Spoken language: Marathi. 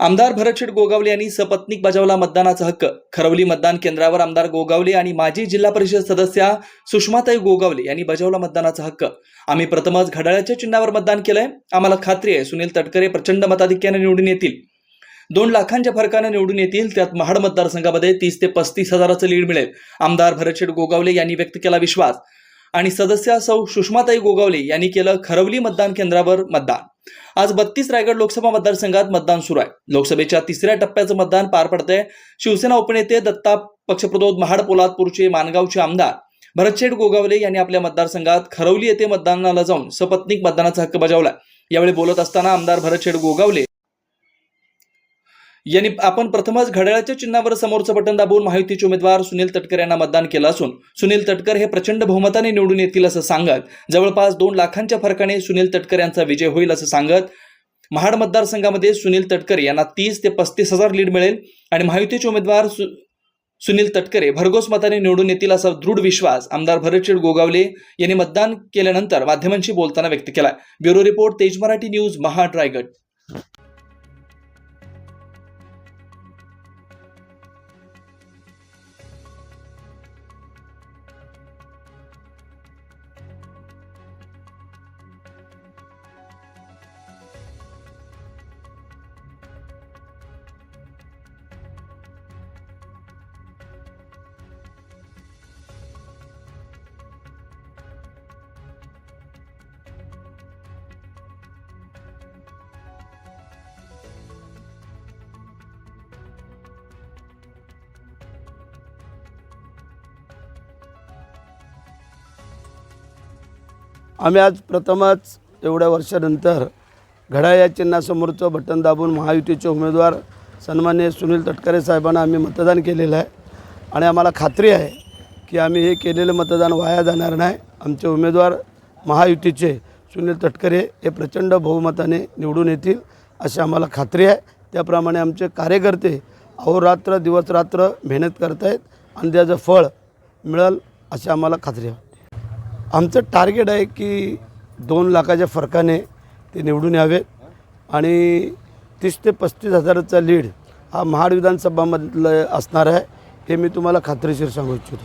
आमदार भरतशेठ गोगावले यांनी सपत्नीक बजावला मतदानाचा हक्क. खरवली मतदान केंद्रावर आमदार गोगावले आणि माजी जिल्हा परिषद सदस्या सुषमाताई गोगावले यांनी बजावला मतदानाचा हक्क. आम्ही प्रथमच घड्याळाच्या चिन्हावर मतदान केलंय. आम्हाला खात्री आहे सुनील तटकरे प्रचंड मताधिक्याने निवडून येतील. दोन लाखांच्या फरकाने निवडून येतील त्यात महाड मतदारसंघामध्ये तीस ते पस्तीस हजाराचं लीड मिळेल. आमदार भरतशेठ गोगावले यांनी व्यक्त केला विश्वास. आणि सदस्या सौ सुषमाताई गोगावले यांनी केलं खरवली मतदान केंद्रावर मतदान. आज बत्तीस रायगड लोकसभा मतदारसंघात मतदान सुरू आहे. लोकसभेच्या तिसऱ्या टप्प्याचं मतदान पार पडतंय. शिवसेना उपनेते दत्ता पक्षप्रतोद महाड पोलादपूरचे मानगावचे आमदार भरतशेठ गोगावले यांनी आपल्या मतदारसंघात खरवली येथे मतदानाला जाऊन सपत्नीक मतदानाचा हक्क बजावला यावेळी बोलत असताना आमदार भरतशेठ गोगावले यांनी आपण प्रथमच घड्याळाच्या चिन्हावर समोरचं बटन दाबून महायुतीचे उमेदवार सुनील तटकर यांना मतदान केलं असून सुनील तटकर हे प्रचंड बहुमताने निवडून येतील असं सांगत जवळपास दोन लाखांच्या फरकाने सुनील तटकर यांचा विजय होईल असं सांगत महाड मतदारसंघामध्ये सुनील तटकर यांना तीस ते पस्तीस हजार लीड मिळेल आणि महायुतीचे उमेदवार सु सुनील तटकरे भरघोस मताने निवडून येतील असा दृढ विश्वास आमदार भरतशेठ गोगावले यांनी मतदान केल्यानंतर माध्यमांशी बोलताना व्यक्त केला. ब्युरो रिपोर्ट तेज मराठी न्यूज महाड रायगड. आम्ही आज प्रथमच एवढ्या वर्षानंतर घड्याळ्या चिन्हासमोरचं बटन दाबून महायुतीचे उमेदवार सन्मान्य सुनील तटकरे साहेबांना आम्ही मतदान केलेलं आहे. आणि आम्हाला खात्री आहे की आम्ही हे केलेलं मतदान वाया जाणार नाही. आमचे उमेदवार महायुतीचे सुनील तटकरे हे प्रचंड बहुमताने निवडून येतील अशी आम्हाला खात्री आहे. त्याप्रमाणे आमचे कार्यकर्ते अहोरात्र दिवसरात्र मेहनत करत आहेत आणि त्याचं फळ मिळेल अशी आम्हाला खात्री आहे. आमचं टार्गेट आहे की दोन लाखाच्या फरकाने ते निवडून यावेत. आणि तीस ते पस्तीस हजाराचा लीड हा महाड विधानसभामधलं असणार आहे हे मी तुम्हाला खात्रीशीर सांगू इच्छितो.